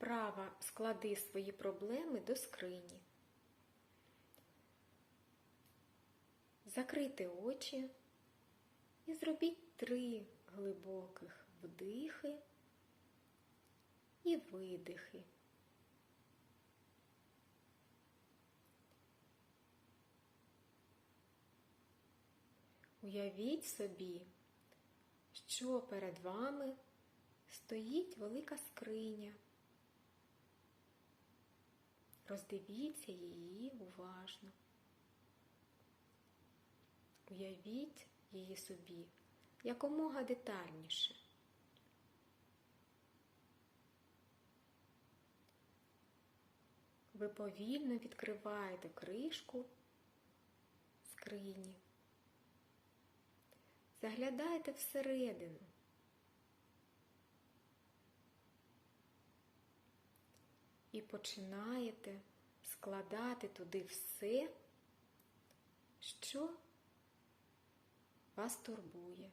Вправа склади свої проблеми до скрині. Закрийте очі і зробіть три глибоких вдихи і видихи. Уявіть собі, що перед вами стоїть велика скриня. Роздивіться її уважно. Уявіть її собі якомога детальніше. Ви повільно відкриваєте кришку скрині. Заглядайте всередину. І починаєте складати туди все, що вас турбує,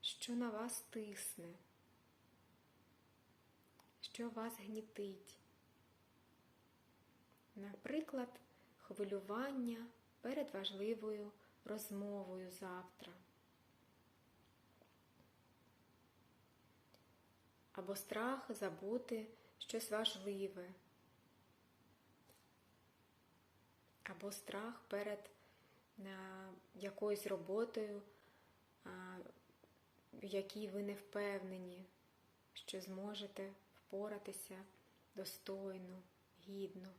що на вас тисне, що вас гнітить. Наприклад, хвилювання перед важливою розмовою завтра. Або страх забути щось важливе, або страх перед якоюсь роботою, в якій ви не впевнені, що зможете впоратися достойно, гідно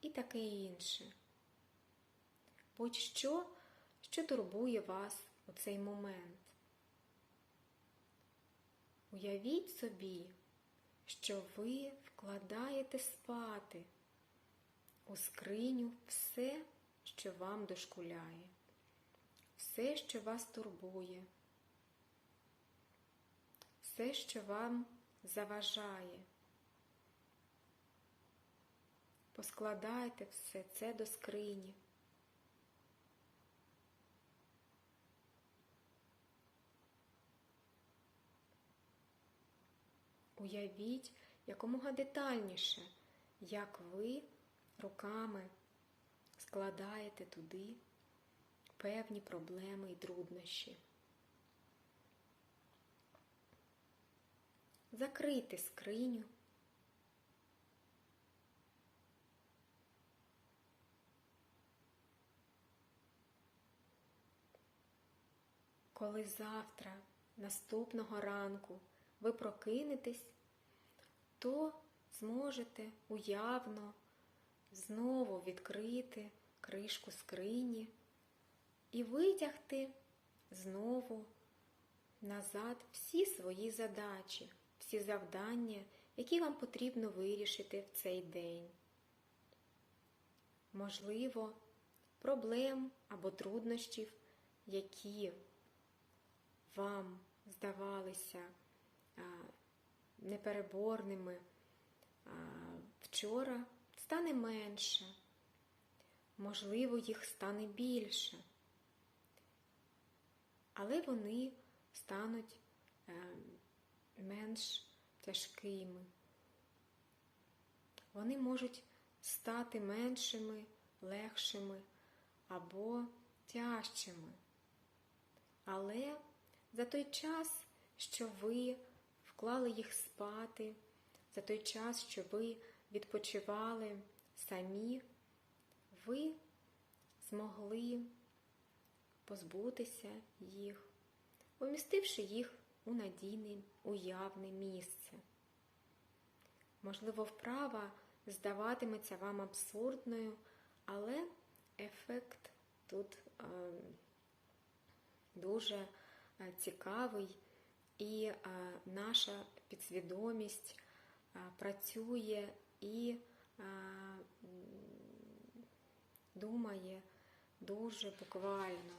і таке інше. Будь-що, що турбує вас у цей момент. Уявіть собі, що ви вкладаєте спати у скриню все, що вам дошкуляє, все, що вас турбує, все, що вам заважає. Поскладайте все це до скрині. Уявіть якомога детальніше, як ви руками складаєте туди певні проблеми і труднощі. Закрийте скриню. Коли завтра, наступного ранку, ви прокинетесь, то зможете уявно знову відкрити кришку скрині і витягти знову назад всі свої задачі, всі завдання, які вам потрібно вирішити в цей день. Можливо, проблем або труднощів, які вам здавалися непереборними вчора, стане менше, можливо, їх стане більше, але вони стануть менш тяжкими. Вони можуть стати меншими, легшими або тяжчими. Але за той час, що ви вклали їх спати, за той час, що ви відпочивали самі, ви змогли позбутися їх, помістивши їх у надійне, уявне місце. Можливо, вправа здаватиметься вам абсурдною, але ефект тут е, дуже цікавий, і наша підсвідомість працює і думає дуже буквально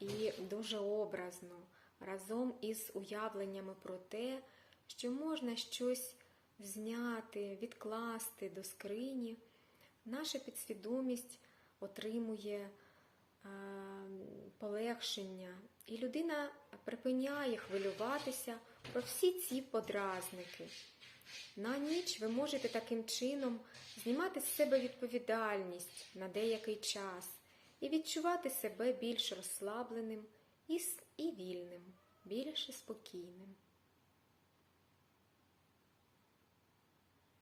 і дуже образно, разом із уявленнями про те, що можна щось зняти, відкласти до скрині, наша підсвідомість отримує полегшення, і людина припиняє хвилюватися про всі ці подразники. На ніч ви можете таким чином знімати з себе відповідальність на деякий час і відчувати себе більш розслабленим і, вільним, більш спокійним.